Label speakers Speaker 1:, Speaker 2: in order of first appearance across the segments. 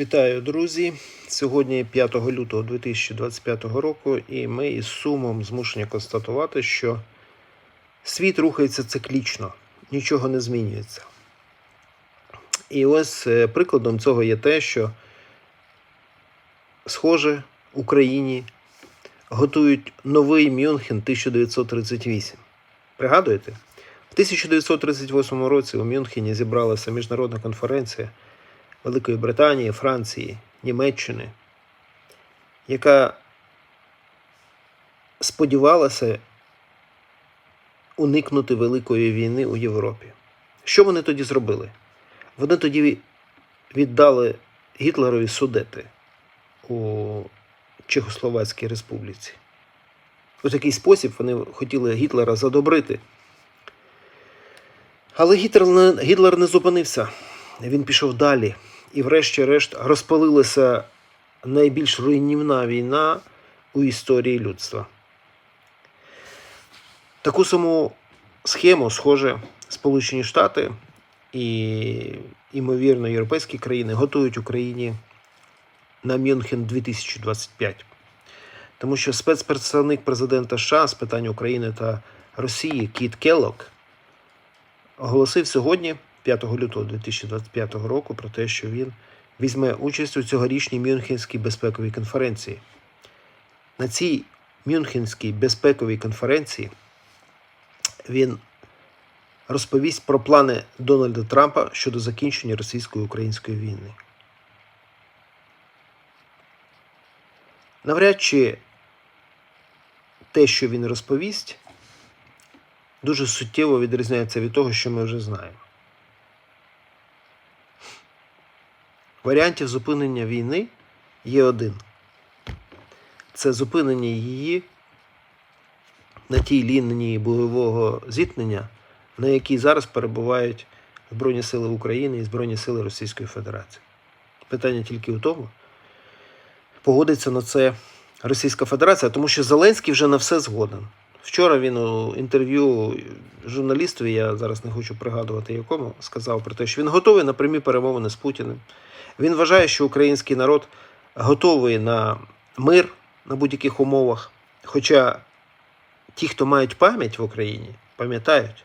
Speaker 1: Вітаю, друзі! Сьогодні 5 лютого 2025 року, і ми із сумом змушені констатувати, що світ рухається циклічно, нічого не змінюється. І ось е, прикладом цього є те, що, схоже, Україні готують новий Мюнхен 1938. Пригадуєте? В 1938 році у Мюнхені зібралася міжнародна конференція. Великої Британії, Франції, Німеччини, яка сподівалася уникнути Великої війни у Європі. Що вони тоді зробили? Вони тоді віддали Гітлерові судети у Чехословацькій Республіці. У такий спосіб вони хотіли Гітлера задобрити. Але Гітлер не, Гітлер не зупинився. Він пішов далі. І, врешті-решт, розпалилася найбільш руйнівна війна у історії людства. Таку саму схему, схоже, Сполучені Штати і, ймовірно, європейські країни готують Україні на Мюнхен 2025. Тому що спецпредставник президента США з питань України та Росії Кіт Келлок оголосив сьогодні. 5 лютого 2025 року про те, що він візьме участь у цьогорічній Мюнхенській безпековій конференції. На цій Мюнхенській безпековій конференції він розповість про плани Дональда Трампа щодо закінчення російсько-української війни. Навряд чи те, що він розповість, дуже суттєво відрізняється від того, що ми вже знаємо. Варіантів зупинення війни є один. Це зупинення її на тій лінії бойового зіткнення, на якій зараз перебувають Збройні Сили України і Збройні Сили Російської Федерації. Питання тільки у тому, погодиться на це Російська Федерація, тому що Зеленський вже на все згоден. Вчора він у інтерв'ю журналістові, я зараз не хочу пригадувати якому, сказав про те, що він готовий на прямі перемовини з Путіним. Він вважає, що український народ готовий на мир на будь-яких умовах. Хоча ті, хто мають пам'ять в Україні, пам'ятають,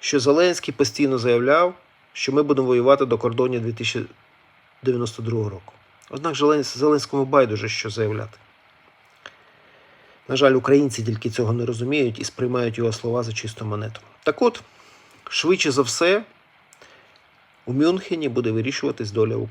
Speaker 1: що Зеленський постійно заявляв, що ми будемо воювати до кордонів 2092 року. Однак Зеленському байдуже що заявляти. На жаль, українці тільки цього не розуміють і сприймають його слова за чисту монету. Так от, швидше за все, у Мюнхені буде вирішуватись доля України.